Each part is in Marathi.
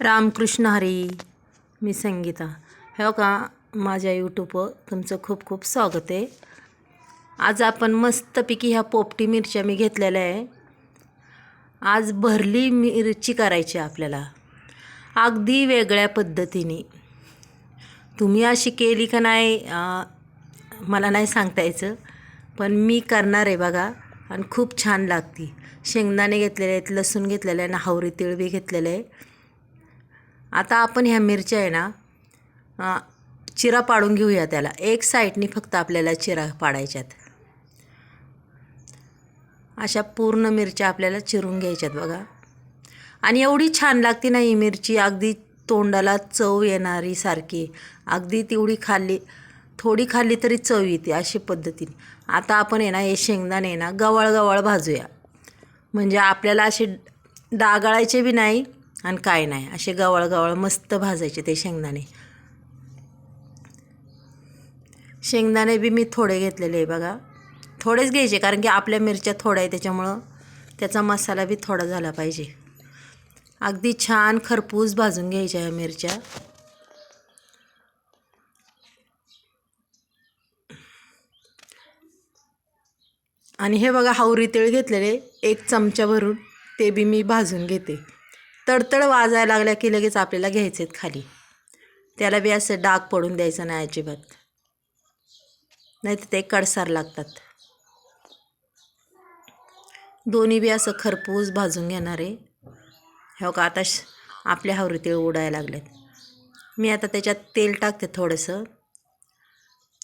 रामकृष्ण हरी. मी संगीता. हो का माझ्या यूट्यूबवर तुमचं खूप खूप स्वागत आहे. आज आपण मस्तपैकी ह्या पोपटी मिरच्या मी घेतलेल्या आहे. आज भरली मिरची करायची आहे आपल्याला. अगदी वेगळ्या पद्धतीने. तुम्ही अशी केली का नाही मला नाही सांगता यायचं. पण मी करणार आहे बघा आणि खूप छान लागती. शेंगदाणे घेतलेले आहेत लसूण घेतलेलं आहे आणि हावरी तिळ बी घेतलेलं आहे. आता आपण ह्या मिरच्या आहे ना चिरा पाडून घेऊया त्याला. एक साईडनी फक्त आपल्याला चिरा पाडायच्यात. अशा पूर्ण मिरच्या आपल्याला चिरून घ्यायच्यात बघा. आणि एवढी छान लागते ना ही मिरची अगदी तोंडाला चव येणारी सारखी. अगदी तेवढी खाल्ली थोडी खाल्ली तरी चव येते अशी पद्धतीने. आता आपण आहे ना हे शेंगदाणे आहे ना गवाळ गवाळ भाजूया. म्हणजे आपल्याला असे डागाळायचे बी नाही आणि काय नाही असे गवाळ गवाळ मस्त भाजायचे ते शेंगदाणे. शेंगदाणे बी मी थोडे घेतलेले आहे बघा. थोडेच घ्यायचे कारण की आपल्या मिरच्या थोड्या आहे त्याच्यामुळं त्याचा मसाला बी थोडा झाला पाहिजे. अगदी छान खरपूस भाजून घ्यायच्या ह्या मिरच्या. आणि हे बघा हावरी तेळ घेतलेले एक चमचा भरून ते बी मी भाजून घेते. तडतड वाजायला लागल्या की लगेच आपल्याला घ्यायचे आहेत खाली. त्याला बी असं डाग पडून द्यायचं नाही अजिबात. नाही तर ते कडसार लागतात. दोन्ही बी असं खरपूस भाजून घेणार आहे. हो का आता श आपल्या हावरी उडायला लागलेत. मी आता त्याच्यात तेल टाकते थोडंसं.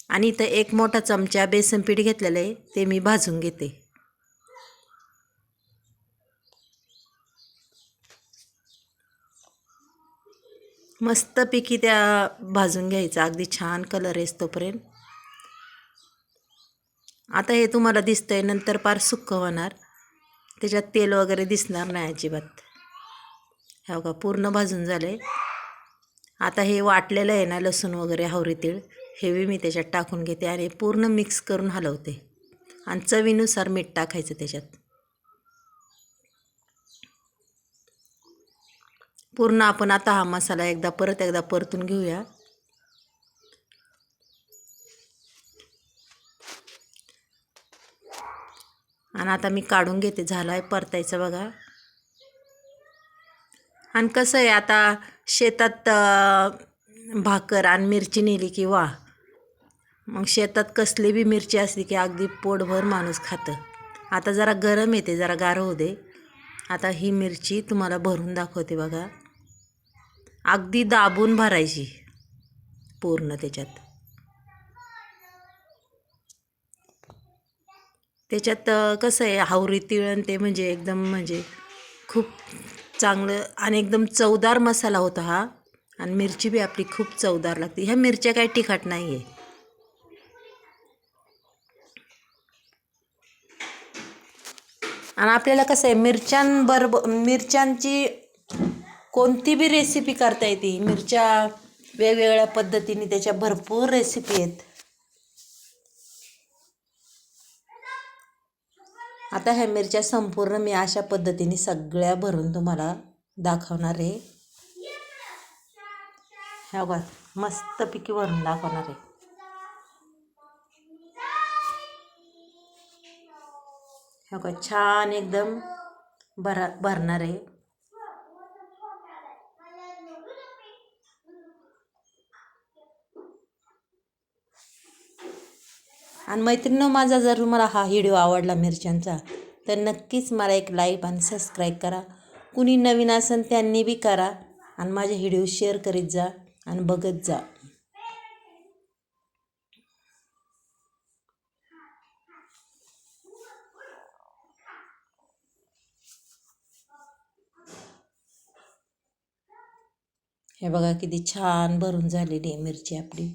आणि इथं एक मोठा चमचा बेसन पीठ घेतलेलं आहे ते मी भाजून घेते. मस्तपैकी त्या भाजून घ्यायचा. अगदी छान कलर येस तोपर्यंत. आता हे तुम्हाला दिसतंय नंतर फार सुक्क होणार. त्याच्यात तेल वगैरे दिसणार नाही अजिबात. हो का पूर्ण भाजून झालं आहे आता हे वाटलेलं आहे ना लसूण वगैरे हावरी हेवी मी त्याच्यात टाकून घेते आणि पूर्ण मिक्स करून हलवते. आणि चवीनुसार मीठ टाकायचं त्याच्यात. पूर्ण आपण आता हा मसाला एकदा परत एकदा परतून घेऊया. आणि आता मी काढून घेते झालं आहे परतायचं बघा. आणि कसं आहे आता शेतात भाकर आणि मिरची नेली की वा. मग शेतात कसली बी मिरची असली की अगदी पोटभर माणूस खातं. आता जरा गरम येते जरा गार होऊ दे. आता ही मिरची तुम्हाला भरून दाखवते बघा. अगदी दाबून भरायची. पूर्ण त्याच्यात. त्याच्यात कसं आहे हावरी तिळण ते म्हणजे एकदम म्हणजे खूप चांगलं आणि एकदम चवदार मसाला होता हा. आणि मिरची बी आपली खूप चवदार लागते. ह्या मिरच्या काही तिखट नाही आहे आणि आपल्याला कसं आहे मिरच्यांबरोबर मिरच्यांची कोणती बी रेसिपी करता येते. मिरच्या वेगवेगळ्या पद्धतीने त्याच्या भरपूर रेसिपी आहेत. आता ह्या मिरच्या संपूर्ण मी अशा पद्धतीने सगळ्या भरून तुम्हाला दाखवणार आहे. ह्या बघा मस्तपैकी भरून दाखवणार आहे. ह्या बघा छान एकदम भरा भरणार आहे. आणि मैत्रिणीनं माझा जर तुम्हाला हा व्हिडिओ आवडला मिरच्यांचा तर नक्कीच मला एक लाईक आणि सबस्क्राईब करा. कुणी नवीन असेल त्यांनी बी करा आणि माझे व्हिडिओ शेअर करीत जा आणि बघत जा. हे बघा किती छान भरून झालेली आहे मिरची आपली.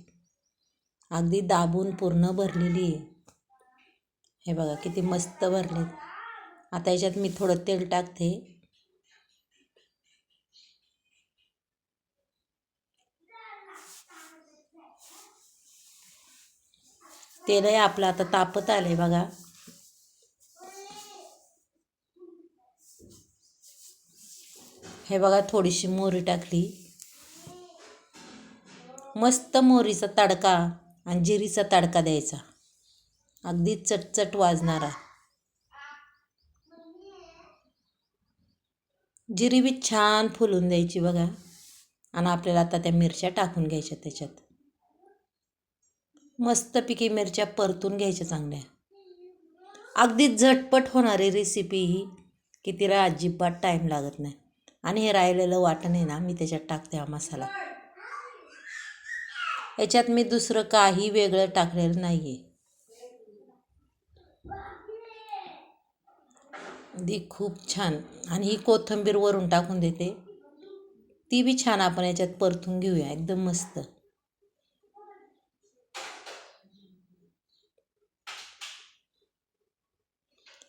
अगदी दाबून पूर्ण भरलेली आहे. हे बघा किती मस्त भरले आता याच्यात मी थोडं तेल टाकते. तेलही आपलं आता तापत आलं आहे बघा. हे बघा थोडीशी मोहरी टाकली. मस्त मोहरीचा तडका. आणि जिरीचा तडका द्यायचा. अगदी चटचट वाजणारा. जिरी बी छान फुलून द्यायची बघा. आणि आपल्याला आता त्या मिरच्या टाकून घ्यायच्या त्याच्यात. मस्तपैकी मिरच्या परतून घ्यायच्या चांगल्या. अगदी झटपट होणारी रेसिपी ही की तिला अजिबात टाईम लागत नाही. आणि हे राहिलेलं वाटण आहे ना मी त्याच्यात टाकते हा मसाला. याच्यात मी दुसरं काही वेगळं टाकलेलं नाही आहे ती खूप छान. आणि ही कोथिंबीर वरून टाकून देते. ती बी छान आपण याच्यात परतून घेऊया. एकदम मस्त.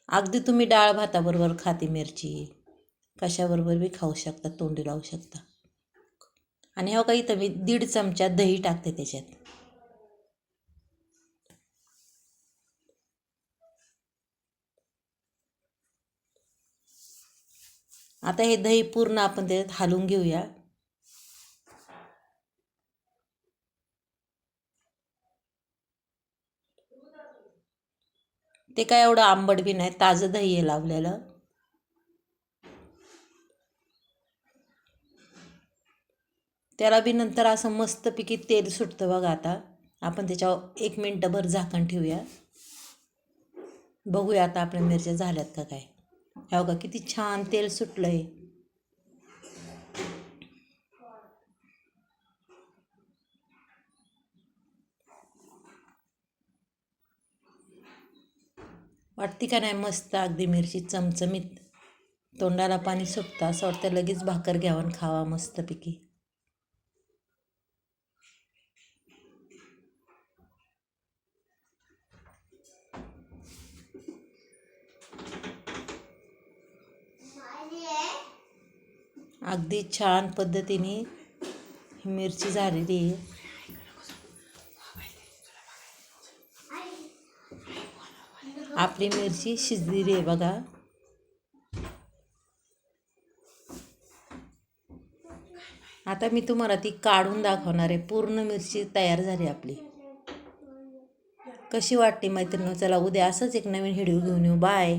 अगदी तुम्ही डाळ भाताबरोबर खाती मिरची. कशाबरोबर बी खाऊ शकता तोंडी लावू शकता. आणि हो का इथं मी दीड चमचा दही टाकते त्याच्यात. आता हे दही पूर्ण आपण त्याच्यात हालून घेऊया. ते काय एवढं आंबट बी नाही ताजं दही आहे लावलेलं. त्याला बी नंतर असं मस्तपैकी तेल सुटतं बघा आता. आपण त्याच्यावर एक मिनटंभर झाकण ठेवूया. बघूया आता आपल्या मिरच्या झाल्यात का काय. ह्या बघा किती छान तेल सुटलं आहे वाटते का नाही मस्त अगदी मिरची चमचमीत. तोंडाला पाणी सुटतं असं वाटतं लगेच भाकर घ्यावं आणि खावा मस्तपैकी. अगदी छान पद्धतीने मिरची झालेली आहे. आपली मिरची शिजलेली आहे बघा. आता मी तुम्हाला ती काढून दाखवणार आहे. पूर्ण मिरची तयार झाली आपली. कशी वाटते मैत्रिणी चला उद्या असंच एक नवीन व्हिडिओ घेऊन येऊ. बाय